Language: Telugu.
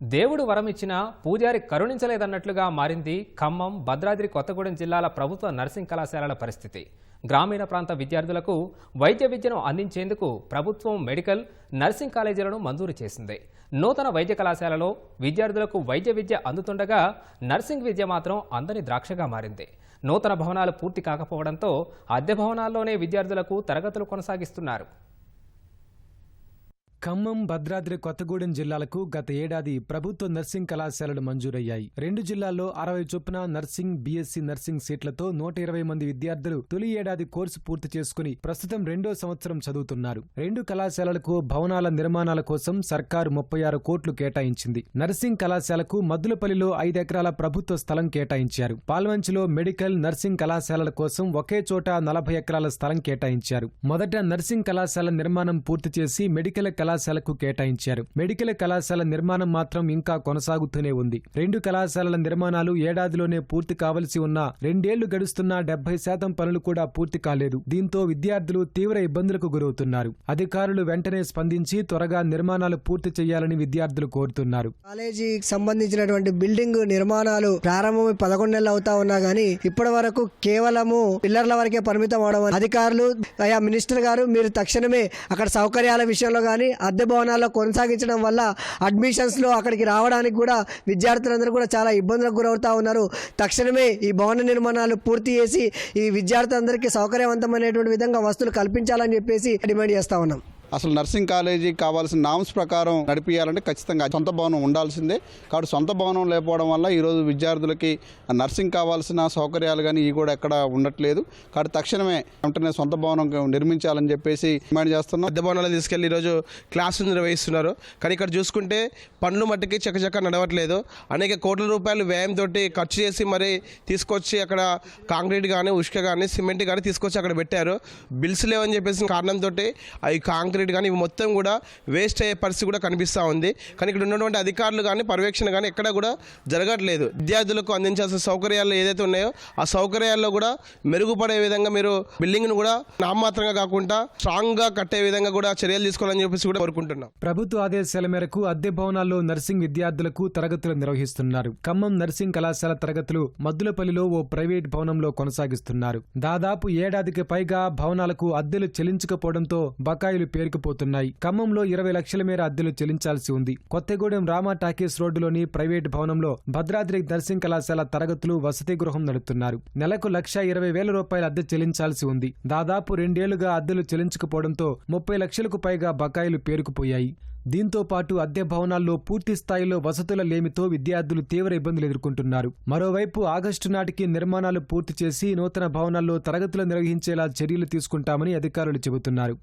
దేవుడు వరమిచ్చిన పూజారి కరుణించలేదన్నట్లుగా మారింది ఖమ్మం భద్రాద్రి కొత్తగూడెం జిల్లాల ప్రభుత్వ నర్సింగ్ కళాశాలల పరిస్థితి. గ్రామీణ ప్రాంత విద్యార్థులకు వైద్య విద్యను అందించేందుకు ప్రభుత్వం మెడికల్ నర్సింగ్ కాలేజీలను మంజూరు చేసింది. నూతన వైద్య కళాశాలలో విద్యార్థులకు వైద్య విద్య అందుతుండగా నర్సింగ్ విద్య మాత్రం అందని ద్రాక్షగా మారింది. నూతన భవనాలు పూర్తి కాకపోవడంతో అద్దె భవనాల్లోనే విద్యార్థులకు తరగతులు కొనసాగిస్తున్నారు. ఖమ్మం భద్రాద్రి కొత్తగూడెం జిల్లాలకు గత ఏడాది ప్రభుత్వ నర్సింగ్ కళాశాలలు మంజూరయ్యాయి. రెండు జిల్లాల్లో అరవై చొప్పున నర్సింగ్ బీఎస్సీ నర్సింగ్ సీట్లతో నూట ఇరవై మంది విద్యార్థులు తొలి ఏడాది కోర్సు పూర్తి చేసుకుని ప్రస్తుతం రెండో సంవత్సరం చదువుతున్నారు. రెండు కళాశాలలకు భవనాల నిర్మాణాల కోసం సర్కారు ముప్పై ఆరు కోట్లు కేటాయించింది. నర్సింగ్ కళాశాలకు మద్దులపల్లిలో ఐదు ఎకరాల ప్రభుత్వ స్థలం కేటాయించారు. పాల్వంచిలో మెడికల్ నర్సింగ్ కళాశాలల కోసం ఒకే చోట నలభై ఎకరాల స్థలం కేటాయించారు. మొదట నర్సింగ్ కళాశాల నిర్మాణం పూర్తి చేసి మెడికల్ కళాశాలకు కేటాయించారు. మెడికల్ కళాశాల నిర్మాణం మాత్రం ఇంకా కొనసాగుతూనే ఉంది. రెండు కళాశాలల నిర్మాణాలు ఏడాదిలోనే పూర్తి కావలసి ఉన్న రెండేళ్ళు గడుస్తున్నా డెబ్బై శాతం పనులు కూడా పూర్తి కాలేదు. దీంతో విద్యార్థులు తీవ్ర ఇబ్బందులకు గురవుతున్నారు. అధికారులు వెంటనే స్పందించి త్వరగా నిర్మాణాలు పూర్తి చేయాలని విద్యార్థులు కోరుతున్నారు. కాలేజీకి సంబంధించినటువంటి బిల్డింగ్ నిర్మాణాలు ప్రారంభమై పదకొండు నెలలు అవుతా ఉన్నా గానీ ఇప్పటి వరకు కేవలము పిల్లర్ల వరకే పరిమితం అవడం అధికారులు అయా మినిస్టర్ గారు మీరు తక్షణమే అక్కడ సౌకర్యాల విషయంలో కానీ అద్దె భవనాల్లో కొనసాగించడం వల్ల అడ్మిషన్స్లో అక్కడికి రావడానికి కూడా విద్యార్థులందరూ కూడా చాలా ఇబ్బందులకు గురవుతూ ఉన్నారు. తక్షణమే ఈ భవన నిర్మాణాలు పూర్తి చేసి ఈ విద్యార్థులందరికీ సౌకర్యవంతమైనటువంటి విధంగా వస్తువులు కల్పించాలని చెప్పేసి డిమాండ్ చేస్తా ఉన్నాం. అసలు నర్సింగ్ కాలేజీ కావాల్సిన నామ్స్ ప్రకారం నడిపించాలంటే ఖచ్చితంగా సొంత భవనం ఉండాల్సిందే. కాబట్టి సొంత భవనం లేకపోవడం వల్ల ఈరోజు విద్యార్థులకి నర్సింగ్ కావాల్సిన సౌకర్యాలు కానీ ఇవి కూడా ఎక్కడ ఉండట్లేదు. కాబట్టి తక్షణమే వెంటనే సొంత భవనం నిర్మించాలని చెప్పేసి డిమాండ్ చేస్తున్నాం. పెద్ద భవనాలు తీసుకెళ్ళి ఈరోజు క్లాసులు నిర్వహిస్తున్నారు. కానీ ఇక్కడ చూసుకుంటే పనులు మట్టికి చకచక నడవట్లేదు. అనేక కోట్ల రూపాయలు వ్యయంతో ఖర్చు చేసి మరి తీసుకొచ్చి అక్కడ కాంక్రీట్ కానీ ఉష్క కానీ సిమెంట్ కానీ తీసుకొచ్చి అక్కడ పెట్టారు. బిల్స్ లేవని చెప్పేసి కారణంతో అవి కాంక్రీట్ కానీ ఇవి మొత్తం కూడా వేస్ట్ అయ్యే పరిస్థితి కూడా కనిపిస్తూ ఉంది. కానీ ఇక్కడ ఉన్నటువంటి అధికారులు కానీ పర్యవేక్షణ కానీ ఎక్కడ కూడా జరగట్లేదు. విద్యార్థులకు అందించాల్సిన సౌకర్యాలు ఏదైతే ఉన్నాయో ఆ సౌకర్యాల్లో కూడా మెరుగుపడే విధంగా మీరు బిల్డింగ్ను కూడా నామమాత్రంగా కాకుండా స్ట్రాంగ్గా కట్టే విధంగా కూడా చర్యలు తీసుకోవాలని చెప్పేసి కూడా కోరుకుంటున్నాం. ప్రభుత్వ ఆదేశాల మేరకు అద్దె భవనాల్లో నర్సింగ్ విద్యార్థులకు తరగతులు నిర్వహిస్తున్నారు. ఖమ్మం నర్సింగ్ కళాశాల తరగతులు మద్దులపల్లిలో ఓ ప్రైవేట్ భవనంలో కొనసాగిస్తున్నారు. దాదాపు ఏడాదికి పైగా భవనాలకు అద్దెలు చెల్లించకపోవడంతో బకాయిలు పేరుకుపోతున్నాయి. ఖమ్మంలో ఇరవై లక్షల మేర అద్దెలు చెల్లించాల్సి ఉంది. కొత్తగూడెం రామా టాకీస్ రోడ్డులోని ప్రైవేటు భవనంలో భద్రాద్రి నర్సింగ్ కళాశాల తరగతులు వసతి గృహం నడుపుతున్నారు. నెలకు లక్ష ఇరవై వేల రూపాయల అద్దె చెల్లించాల్సి ఉంది. దాదాపు రెండేళ్ళుగా అద్దెలు చెల్లించకపోవడంతో ముప్పై లక్షలకు పైగా బకాయిలు పేరుకుపోయాయి. దీంతో పాటు అద్దె భవనాల్లో పూర్తి స్థాయిలో వసతుల లేమితో విద్యార్థులు తీవ్ర ఇబ్బందులు ఎదుర్కొంటున్నారు. మరోవైపు ఆగస్టు నాటికి నిర్మాణాలు పూర్తి చేసి నూతన భవనాల్లో తరగతులు నిర్వహించేలా చర్యలు తీసుకుంటామని అధికారులు చెబుతున్నారు.